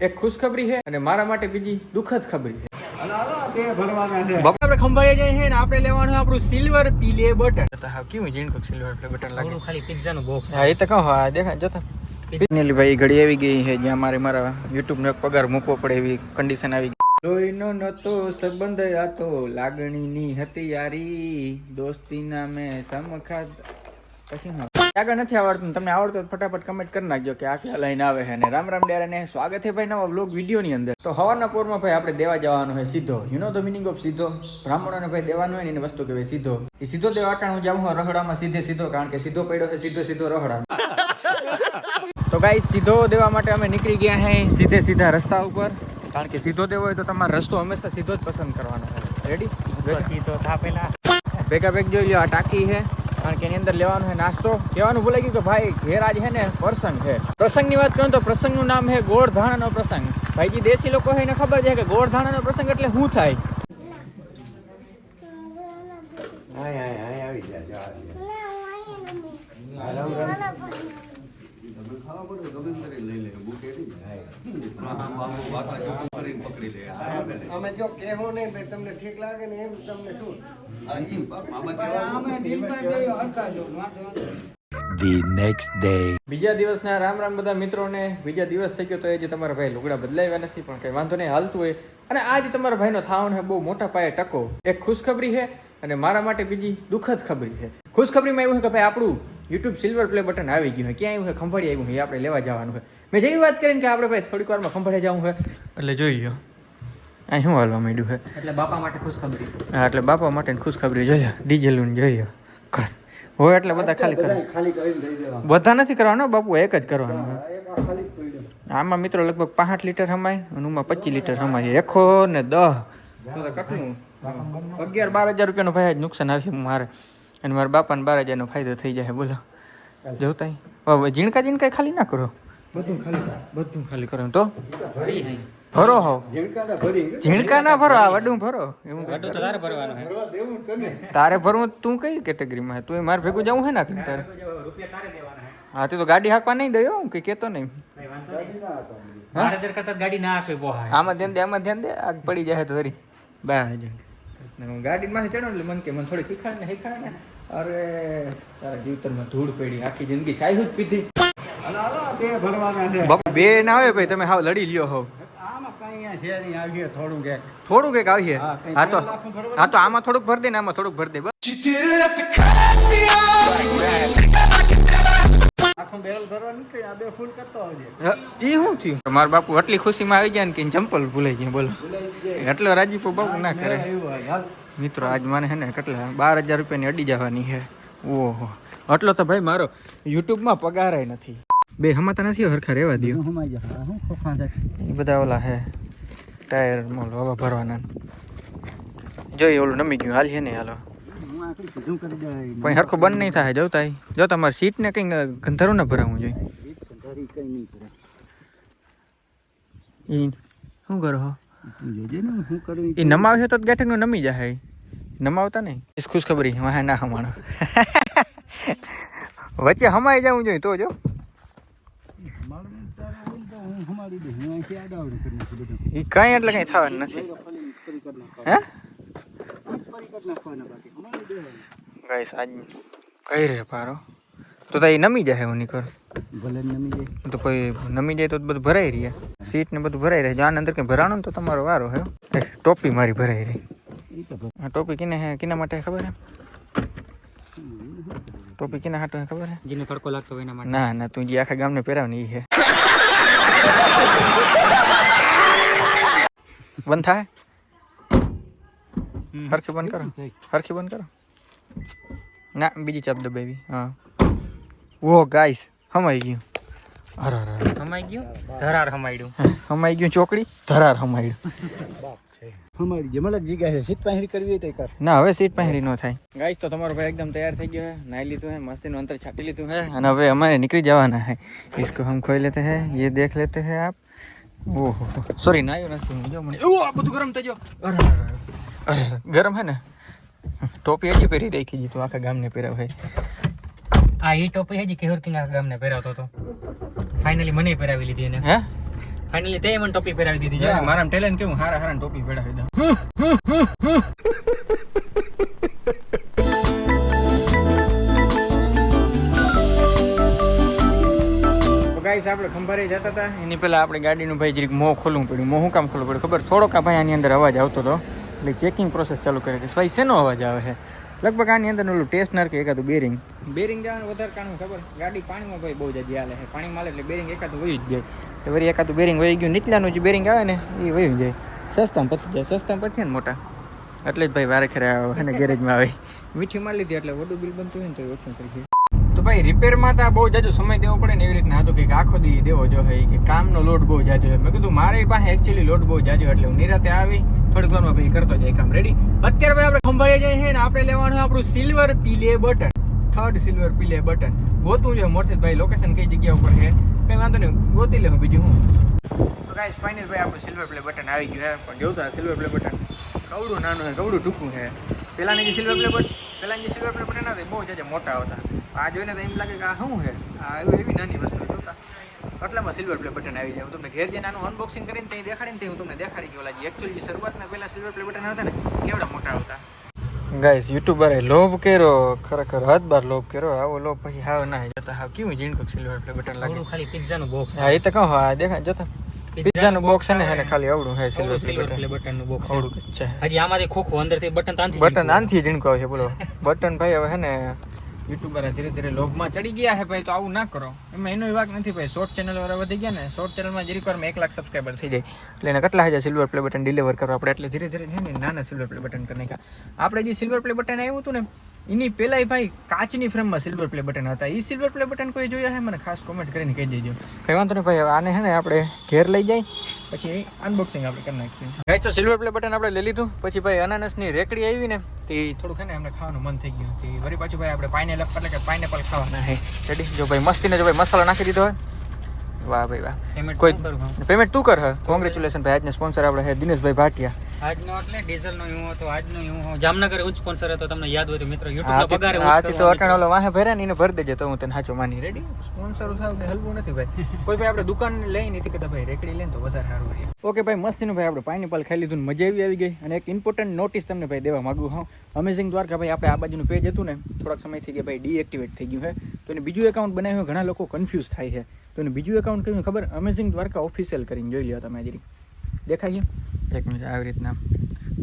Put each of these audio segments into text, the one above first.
એક ખુશખબરી છે અને મારા માટે બીજી દુઃખદ ખબરી છે. બાપા આપણે ખંભાળી જઈએ છીએ ને આપણે લેવાનું આપણું સિલ્વર પીલે બટન હા કેવું સિલ્વર પ્લે બટન લાગે? ખાલી પિઝા નું બોક્સ હા એ તો કહો હા દેખાય જતા ફાઇનલી ભાઈ ઘડી આવી ગઈ છે જ્યાં મારે મારા યુટ્યુબ નો પગાર મૂકવો પડે એવી કન્ડિશન આવી ગઈ. લોહીનો નતો સંબંધ હતો લાગણીની હતી યારી. દોસ્તીના મેં સમખા પછી હું આગળ નથી આવડતું તમને આવડતું ફટાફટ કમેન્ટ કરી નાખજો કે આ ક્યાં લઈને આવે છે અને રામ રામ ડેરા ને સ્વાગત છે ભાઈ નવા બ્લોગ વીડિયો ની અંદર. તો હવાના પોરમાં ભાઈ આપણે દેવા જવાનું છે સીધો. You know the meaning of સીધો? બ્રાહ્મણોને ભાઈ દેવાનું હોય ને એની વસ્તુ કહેવાય સીધો. એ સીધો દેવા કારણ હું જાઉં રખડામાં સીધે સીધો કારણ કે સીધો પડ્યો છે સીધો સીધો રખડા. તો ગાઈ સીધો દેવા માટે અમે નીકળી ગયા હે સીધે સીધા રસ્તા ઉપર. કારણ કે સીધો દેવો હોય તો તમારે રસ્તો હંમેશા સીધો જ પસંદ કરવાનો રેડી સીધો થા થાપેલા. ભેગા ભેગ જોઈ લો આ ટાંકી છે. કારણ કે એની અંદર લેવાનું છે નાસ્તો. કહેવાનું ભૂલાઈ ગયું કે ભાઈ ઘેર આજે છે ને પ્રસંગ છે. પ્રસંગની વાત કરું તો પ્રસંગનું નામ છે ગોળધાણાનો પ્રસંગ. ભાઈજી દેશી લોકો છે એને ખબર છે કે ગોળધાણાનો પ્રસંગ એટલે શું થાય? આય, આય, આય, આવી ગયા, જો આવી ગયા. હા, રામ, રામ. અમે જો કહેવું નહીં ભાઈ તમને ઠીક લાગે ને એમ તમને શું the next day. બીજા દિવસના રામ રામ બધા મિત્રોને બીજા દિવસ થઈ ગયો તો એ જે તમારા ભાઈ લુગડા બદલાવ્યા નથી પણ કંઈ વાંધો નહીં હાલતું હોય અને આજ તમારા ભાઈનો થાવણ છે બહુ મોટા પાયે ટકો એક ખુશખબરી છે અને મારા માટે બીજી દુઃખદ ખબરી છે ખુશખબરીમાં એવું છે કે ભાઈ આપણું યુટ્યુબ સિલ્વર પ્લે બટન આવી ગયું છે ક્યાં આવ્યું છે ખંભાળી આવ્યું છે એ આપણે લેવા જવાનું છે મેં જેવી વાત કરીને કે આપણે ભાઈ થોડીક વારમાં ખંભાળે જવું છે. એટલે જોઈ લો અહીં શું હાલવા માંડ્યું છે? એટલે બાપા માટે ખુશખબરી. હા એટલે બાપા માટે ખુશખબરી જોઈએ ડીજેલું જોઈએ કસ હોય એટલે બધા ખાલી કરે ખાલી બધા નથી કરવાનો બાપુ એક જ કરવાનો. આમાં મિત્રો લગભગ પાંચ લીટર હમાય અને ઉમાં પચીસ લીટર હમાય એકો ને દહ. કેટલું? અગિયાર બાર હજાર રૂપિયાનો ભાઈ જ નુકસાન આવ્યું મારે. અને મારા બાપાને બાર હજારનો ફાયદો થઈ જાય બોલો. જોતા હવે ઝીણકા ઝીણકા ખાલી ના કરો. બધું ખાલી બધું ખાલી કરો તો? ભરો હો. ભરી ઝીણકા ના ભરો આ વડું ભરો. એવું વડું તારે ભરવાનું છે ભરવા દેવું ને તને. તારે ભરવું તું કઈ કેટેગરીમાં હે? તું એ મારે ભેગું જવું હે ને તારે? તારે હા. તે તો ગાડી હાંકવા નહીં દયો હું કે કેતો નહીં. ગાડી ના આપે આમાં ધ્યાન દે આમાં ધ્યાન દે આગ પડી જાય તો વરી. બાય હજાર ગાડી માંથી ચડો એટલે મને કે મને થોડી શીખાડ ને શીખાડ ને અરે તારા જીવતરમાં ધૂળ પડી આખી જિંદગી સાયુ જ પીધી. હાલો, હાલો, બે ભરવાના છે. બાપુ બે ના આવે ભાઈ તમે હાવ લડી લ્યો હોવ. થોડુંક નહીં, આવીએ હા, તો હા તો આમાં થોડુંક ભર દે ને આમાં થોડુંક ભર દે મારા બાપુ આટલી ખુશીમાં આવી ગયા ને કે ચંપલ ભૂલાઈ ગયા બોલો. એટલો રાજીપો બાપુ ના કરે. મિત્રો આજ મને ને કેટલા બાર હજાર રૂપિયાની અડી જવાની છે. ઓહો. આટલો તો ભાઈ મારો યુટ્યુબમાં પગાર નથી. બે હમાતા નથી હરખા રહેવા દો હું સમાઈ જા. હા, હું ખોખા થાય. એ બધા ઓલા હે ટાયર મોલ હવા ભરવાના. જોઈ ઓલું નમી ગયું હાલ છે ને હાલો. પણ હરખું બંધ નહીં થાય જવતા જો તમારે સીટ ને કઈ ગંધારું ના ભરાવવું જોઈએ. શું કરો હો? તું જોજે ને હું કરું ઈ એ નમાવશે તો ગેઠકનું નમી જાય. નમાવતા નહીં. ઇસ ખુશખબરી હા ના હમાણો. વચ્ચે હમાઈ જવું જોઈએ તો જો મારું તારે હોય તો હું હમાડી દઉં. હું અહીંથી આડાઅવડું કરી નાખું બધું. એ કાંઈ એટલે કઈ થવાનું નથી. હે. ગાઈસ આજ કઈ રે પારો તો તો એ નમી જાય હું નીકળ ભલે નમી જાય. તો કોઈ નમી જાય તો બધું ભરાઈ રહ્યા સીટ ને બધું ભરાઈ રહે જો આના અંદર કંઈ ભરાણું તો તમારો વારો હે ટોપી મારી ભરાઈ રહી. આ ટોપી કિને હે કિના માટે ખબર હે ટોપી કિના હાટો ખબર હે જેને તડકો લાગતો હોય એના માટે ના ના તું જે આખા ગામને પહેરાવની ઈ હે બંધ થાય? હરખી બંધ કરો. હરખી બંધ કરો. ના બીજી ચાપ દબાવી. હા. ઓ ગાઈસ હમાઈ ગયું. હમાઈ ગયું ધરાર હમાઈડું હમાઈ ગયું ચોકડી ધરાર હમાયું હમાડી જાય. મતલબ જગ્યા છે. સીટ પાછી કરવી હોય તો કર. ના હવે સીટ પહેરી ન થાય ગાઈસ તો તમારો ભાઈ એકદમ તૈયાર થઈ ગયો है નાઈ લીધું है મસ્તીનું અંતર છાટી લીધું है અને હવે અમારે નીકળી જવાના है इसको हम खोई लेते हैं ये देख लेते हैं आप ઓહો સોરી નાયો નથી હું જો મને ઓ આ બધું ગરમ થઈ ગયો અરે અરે, અરે અરે, ગરમ હે ને ટોપી હજી પહેરી રાખી જી તું આખા ગામને પહેરાવ ભાઈ આ એ ટોપી હજી કેહોર કિંગ ગામને પહેરાવતો હતો ફાઇનલી મને પહેરાવી લીધી એને. હે? ફાઇનલી તે મને ટોપી પહેરાવી દીધી છે મારા ટેલેન્ટ કેવું? હારા હારા ટોપી પહેરાવી દઉં ગાઈસ આપણે ખંભારે જતા હતા. એની પહેલા આપણે ગાડીનું ભાઈ જરીક મોં ખોલવું પડ્યું. મોં કામ ખોલવું પડ્યું? ખબર? થોડોક આ ભાઈ આની અંદર અવાજ આવતો હતો. એટલે ચેકિંગ પ્રોસેસ ચાલુ કરે કે ભાઈ શેનો અવાજ આવે છે? લગભગ આની અંદર ઓલું ટેસ્ટનર કે એકાદું બેરિંગ બેરિંગ જવાનું વધારે કાણું ખબર? ગાડી પાણીમાં ભાઈ બહુ જજી હાલે છે. માલે એટલે બેરિંગ એકાદું વહી જ જાય. તો વળી એકાદું બેરિંગ વહી ગયું નીચલાનું જે બેરિંગ આવે ને એ વહી જાય. સસ્તામાં પતી જાય. સસ્તામાં પતી ને મોટા. એટલે જ ભાઈ વારે ખરે આવે અને ગેરેજમાં આવે. મીઠી મારી લીધી એટલે વડું બિલ બનતું હોય ને તો ઓછું કરી તો ભાઈ રિપેરમાં તો બહુ જાજો સમય દેવો પડે ને એવી રીતના હતું કે આખો દી દેવો જો હોય કે કામનો લોડ બહુ જાજો હોય. મેં કીધું, મારી પાસે એકચ્યુઅલી લોડ બહુ જાજો એટલે હું નિરાતે આવી, થોડીક વારમાં ભાઈ કરતો જાય કામ. રેડી અત્યારે ભાઈ આપણે ખંભાળીએ જઈએ છીએ ને, આપણે લેવાનું આપણું silver play button third silver play button ગોતું છે ભાઈ લોકેશન કઈ જગ્યા ઉપર છે? કઈ વાંધો નહીં, ગોતી લેવું બીજું હું. તો ગાઈસ ફાઇનલ ભાઈ આપણું સિલ્વર પ્લે બટન આવી ગયું છે. પણ જોયું તો સિલ્વર પ્લે બટન કવડું નાનું છે, કવડું ટૂંકું છે? પેલાની જે સિલ્વર પ્લે બટન પેલાની જે સિલ્વર પ્લેટ બટન હતા બહુ જાજે મોટા હતા આ જોઈને તો એમ લાગે કે આ શું છે? આ એવી એવી નાની વસ્તુ જોતા. એટલામાં સિલ્વર પ્લે બટન આવી જાય. હું તમને ઘેર જઈને આનું અનબોક્સિંગ કરીને ત્યાં દેખાડીને ત્યાં હું તમને દેખાડી ગયો. જે એકચ્યુઅલી શરૂઆતમાં પહેલાં પહેલા સિલ્વર પ્લે બટન હતા ને કેવડા મોટા હતા ગાઈસ યુટ્યુબરે લોભ કર્યો. ખરેખર હદ બાર લોભ કર્યો. આવો લોભ પછી હાવ ના જતા હાવ કેવું જીણકો સિલ્વર પ્લે બટન લાગે. ખાલી પિઝાનું બોક્સ હા એ તો કહો હા દેખાય જોતા. પિઝાનું બોક્સ છે ને એને ખાલી આવડું હે silver silver play play button બટનનું box આવડું છે. હજી આમાંથી ખોખું અંદરથી બટન તાંથી બટન આનથી આવે છે બોલો. બટન ભાઈ હવે હે ને યુટ્યુબર ધીરે ધીરે લોભમાં ચડી ગયા છે ભાઈ, તો આવું ના કરો. એમાં એનો વાક નથી ભાઈ શોર્ટ ચેનલ વાળા વધી ગયા ને શોર્ટ ચેનલમાં જરીક વારમાં એક લાખ સબસ્ક્રાઈબર થઈ જાય. એટલે એને કેટલા હજાર સિલ્વર પ્લે બટન ડિલિવર કરવા આપણે એટલે ધીરે ધીરે છે ને નાના સિલ્વર પ્લે બટન કરી નાખ્યા. આપણે જે સિલ્વર પ્લે બટન આવ્યું હતું ને, એની પહેલાંય ભાઈ કાચની ફ્રેમમાં સિલ્વર પ્લે બટન હતા. એ સિલ્વર પ્લે બટન કોઈ જોયા છે? મને ખાસ કોમેન્ટ કરીને કહી દેજો. કહેવાનું નહીં ભાઈ આને છે ને આપણે ઘેર લઈ જાય. પછી અનબોક્સિંગ આપણે કરી નાખીએ. ગાઈસ તો સિલ્વર પ્લે બટન આપણે લઈ લીધું. પછી ભાઈ અનાનસની રેકડી આવી ને તે થોડુંક છે ને અમને ખાવાનું મન થઈ ગયું. તે વળી પાછું ભાઈ આપણે પાઇનેપલ એટલે કે પાઇનેપલ ખાવાના હે રેડી જો ભાઈ મસ્તીને જો ભાઈ મસાલો નાખી દીધો હોય. વાહ ભાઈ વાહ. પેમેન્ટ કોઈ પેમેન્ટ તું કર હ. કોંગ્રેચ્યુલેશન ભાઈ આજના સ્પોન્સર આપણે હે દિનેશભાઈ ભાટિયા. આજનો એટલે ડીઝલ નો હું હતો આજનો હું. જામનગર ઉચ્ચ સ્પોન્સર હતો તમને યાદ હોય તો મિત્રો યુટ્યુબ પગાર હાથી તો અટાણ ઓલો વાહે ભરે ને એને ભરી દેજે તો હું તને સાચો માની. રેડી સ્પોન્સર થાવ કે હલવું નથી ભાઈ. કોઈ ભાઈ આપણે દુકાન લઈ નથી કહેતા ભાઈ. રેકડી લઈને તો વધારે સારું રહે. ઓકે ભાઈ મસ્તીનું ભાઈ આપણે પાઇનેપલ ખાઈ લીધું મજા એવી આવી ગઈ. અને એક ઇમ્પોર્ટન્ટ નોટિસ તમને ભાઈ દેવા માંગુ હું અમેઝિંગ દ્વારકા ભાઈ આપણે આ બાજુનું પેજ હતું ને થોડાક સમયથી કે ભાઈ ડીએક્ટિવેટ થઈ ગયું છે. તો એને બીજું એકાઉન્ટ બનાવ્યું ઘણા લોકો કન્ફ્યુઝ થાય છે. તો એને બીજું એકાઉન્ટ કયું ખબર? અમેઝિંગ દ્વારકા ઓફિશિયલ કરીને જોઈ લ્યો તમે જરી દેખાય છે? એક મિનિટ આવી રીતના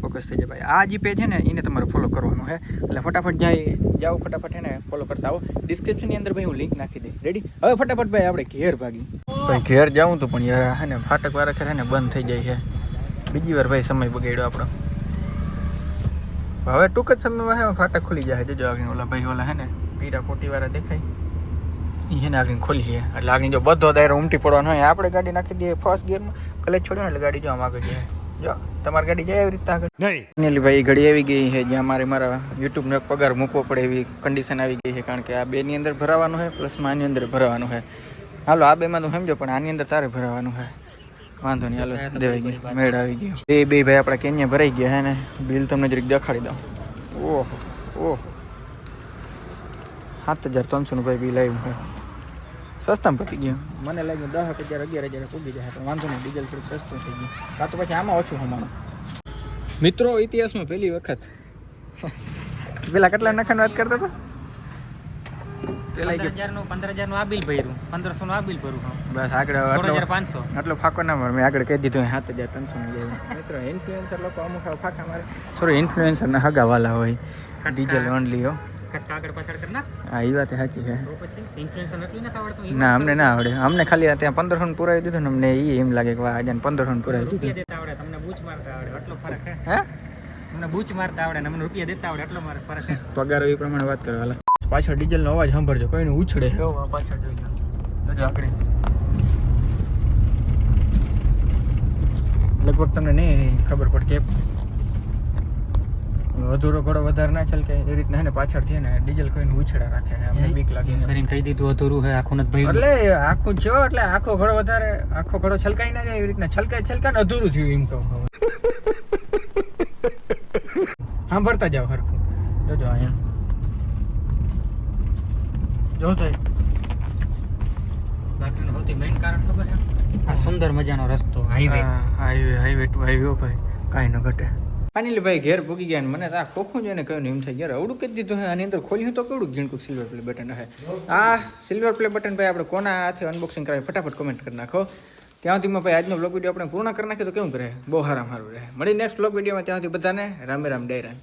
ફોકસ થઈ જાય. ભાઈ આ જે પેજ છે ને એને તમારે ફોલો કરવાનું છે. એટલે ફટાફટ જાય જાઓ ફટાફટ એને ફોલો કરતા આવો. ડિસ્ક્રિપ્શનની અંદર ભાઈ હું લિંક નાખી દઈ રેડી હવે ફટાફટ ભાઈ આપણે ઘેર ભાગી. ભાઈ ઘેર જાઉં તો પણ યાર હે ને ફાટક વાળા ખરે ને બંધ થઈ જાય છે. બીજી વાર ભાઈ સમય બગાડ્યો આપણો. હવે ટૂંક જ સમયમાં હે ફાટક ખુલી જાય જોજો આગળ ઓલા ભાઈ ઓલા હે ને પીરા કોટી વાળા દેખાય. ઈ છે ને આગળ ખોલી છે. એટલે આગળ જો બધો દાયરો ઉમટી પડવાનો હોય આપણે ગાડી નાખી દઈએ ફર્સ્ટ ગિયરમાં કલેજ છોડ્યો ને એટલે ગાડી જો આમ આગળ જાય જો તમારી ગાડી જાય એવી રીતે આગળ. નહીં. ફાઇનલી ભાઈ ઘડી આવી ગઈ છે જ્યાં મારે મારા યુટ્યુબનો એક પગાર મૂકવો પડે એવી કન્ડિશન આવી ગઈ છે કારણ કે આ બેની અંદર ભરાવાનું છે પ્લસમાં આની અંદર ભરાવાનું છે. હાલો આ બેમાં તું સમજો પણ આની અંદર તારે ભરાવાનું છે. વાંધો નહીં હાલો દેવાઈ ગઈ મેળ આવી ગયો. બે બે ભાઈ આપણા કેન્યા ભરાઈ ગયા હે ને બિલ તમને જરીક દેખાડી દઉં. ઓહો ઓહો. સાત હજાર ત્રણસોનું ભાઈ બિલ આવ્યું છે. સસ્તામાં પતી ગયું. મને લાગ્યું દસ હજાર અગિયાર હજાર પૂગી જાય પણ વાંધો નહીં ડીઝલ થોડુંક સસ્તું થઈ ગયું. કાં તો પછી આમાં ઓછું હમણાં મિત્રો ઇતિહાસમાં પહેલી વખત. પેલા કેટલા નખાની વાત કરતા હતો? પેલા પંદર હજાર પંદર હજારનું આ બિલ ભર્યું. પંદરસો નું આ બિલ ભરું બસ આગળ હજાર પાંચસો. આટલો ફાકો ના મારે મેં આગળ કહી દીધું સાત હજાર ત્રણસો મિત્રો ઇન્ફ્લુએન્સર લોકો અમુક આવા મારે. સોરી ઇન્ફ્લુએન્સર ના હગા વાલા હોય ડીઝલ ઓનલી હો. આગળ પાછળ કરી નાખ. હા એ વાત સાચી છે. તો પછી ઇન્ફ્લુએન્સર એટલું નથી આવડતું ના અમને ના આવડે. અમને ખાલી ત્યાં પંદરસો પુરાવી દીધું ને અમને એ એમ લાગે કે આજે પંદરસો પુરાવી દીધું. દેતા આવડે તમને બૂચ મારતા આવડે એટલો ફરક હે હે? તમને બૂચ મારતા આવડે ને અમને રૂપિયા દેતા આવડે એટલો મારે ફરક હે પગાર એ પ્રમાણે વાત કરો હાલા. પાછળ ડીઝલનો અવાજ સાંભળજો કોઈને ઉછળે. પાછળ જોઈ આગળ. લગભગ તમને નહીં ખબર પડે કે અધૂરો ઘોડો વધારે ના છલકે એ રીતના એને ને પાછળથી હે ને ડીઝલ કોઈને ઉછળા રાખે અમને બીક લાગી કરીને કહી દીધું અધૂરું હે આખું નથી ભર્યું. એટલે આખું છો એટલે આખો ઘડો વધારે આખો ઘડો છલકાઈ ના જાય એવી રીતના. છલકાય છલકાય ને અધૂરું થયું એમ કહું હવે. ભરતા જાવ હરખું. જોજો અહીંયા. જો થાય બાકીનું સૌથી મેઇન કારણ ખબર છે? આ સુંદર મજાનો રસ્તો highway highway highway to highway ભાઈ. કાંઈ ન ઘટે. ફાઇનલી ભાઈ ઘેર પૂગી ગયા મને તો આ ખોખું જોઈને કહ્યું એમ થાય, યાર અવડું દીધું હે, આની અંદર ખોલ્યું તો કેવડું ઝીણકું સિલ્વર પ્લે બટન હે? આ સિલ્વર પ્લે બટન ભાઈ આપણે કોના હાથે અનબોક્સિંગ કરાવી? ફટાફટ કોમેન્ટ કરી નાખો. ત્યાં સુધીમાં ભાઈ આજનો બ્લોગ વીડિયો આપણે પૂર્ણ કરી નાખીએ તો કેવું કરે બહુ સારા સારું રહે. મળી નેક્સ્ટ બ્લોગ વિડીયોમાં ત્યાં સુધી બધાને રામે રામ ડેરાન